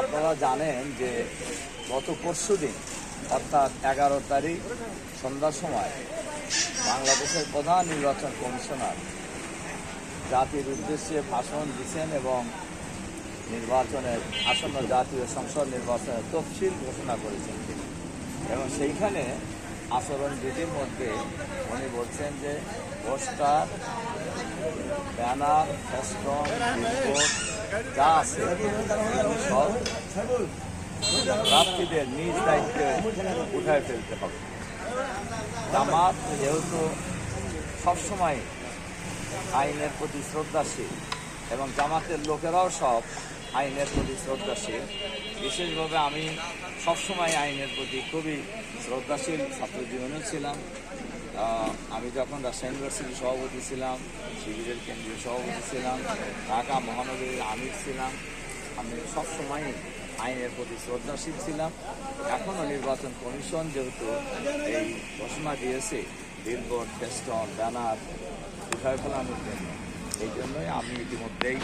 আপনারা জানেন যে গত পরশু দিন, অর্থাৎ এগারো তারিখ সন্ধ্যার সময়, বাংলাদেশের প্রধান নির্বাচন কমিশনার জাতির উদ্দেশ্যে ভাষণ দিচ্ছেন এবং নির্বাচনের আসন্ন জাতীয় সংসদ নির্বাচনের তফসিল ঘোষণা করেছেন তিনি। এবং সেইখানে আচরণ বিধির মধ্যে উনি বলছেন যে পোস্টার ব্যানার, ফেস্টন যা আছে সব প্রার্থীদের নিজ দায়িত্বে উঠায় ফেলতে হবে। জামাত যেহেতু সবসময় আইনের প্রতি শ্রদ্ধাশীল এবং জামাতের লোকেরাও সব আইনের প্রতি শ্রদ্ধাশীল, বিশেষভাবে আমি সবসময় আইনের প্রতি খুবই শ্রদ্ধাশীল ছাত্র জীবনেও ছিলাম। আমি যখন রাজশাহী ইউনিভার্সিটির সভাপতি ছিলাম শিবিরের কেন্দ্রীয় সভাপতি ছিলাম, ঢাকা মহানগরীর আমির ছিলাম, আমি সবসময় আইনের প্রতি শ্রদ্ধাশীল ছিলাম। এখনও নির্বাচন কমিশন যেহেতু এই ঘোষণা দিয়েছে, বিলবোর্ড ফেস্টন ব্যানার, উঠায় ফেলানোর জন্য। এই জন্যই আমি ইতিমধ্যেই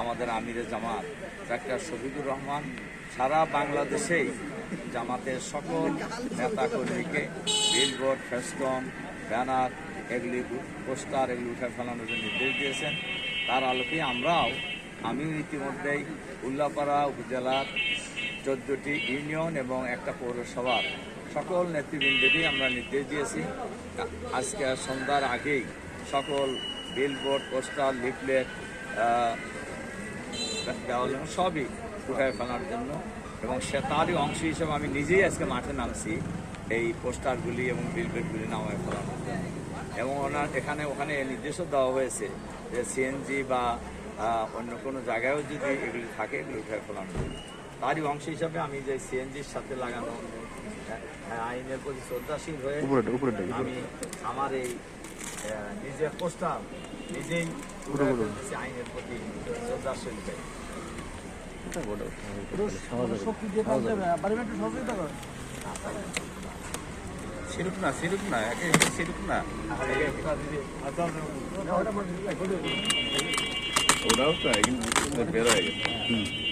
আমাদের আমিরে জামাত, ডাক্তার শফিকুর রহমান, সারা বাংলাদেশেই জামাতের সকল নেতাকর্মীকে বিলবোর্ড ফেস্টন ব্যানার, এগুলি পোস্টার, এগুলি উঠে ফেলানোর জন্য নির্দেশ দিয়েছেন। তার আলোকে আমরাও আমিও ইতিমধ্যেই উল্লাপাড়া উপজেলার চোদ্দোটি ইউনিয়ন এবং একটা পৌরসভার সকল নেতৃবৃন্দকেই আমরা নির্দেশ দিয়েছি। আজকে সন্ধ্যার আগেই সকল বিলবোর্ড পোস্টার লিফলেট দেওয়াল সবই উঠায় ফেলার জন্য এবং সে তারই অংশ হিসেবে আমি নিজেই আজকে মাঠে নামছি। এই পোস্টারগুলি এবং বিলবোর্ডগুলি নামায় ফেলানোর জন্য। এবং ওনার এখানে ওখানে নির্দেশও দেওয়া হয়েছে যে সিএনজি বা অন্য কোনো জায়গায়ও যদি এগুলি থাকে এগুলি উঠে ফেলানো জন্য। তারই অংশ হিসাবে আমি যে সিএনজির সাথে লাগানো আইনের প্রতি শ্রদ্ধাশীল হয়ে আমি আমার এই নিজের পোস্টার নিজেই আইনের প্রতি শ্রদ্ধাশীল হয়ে। সহযোগিতা সেরকম না সেরকম না একে সেরকম না। ওরাও তো একদিন গেছে।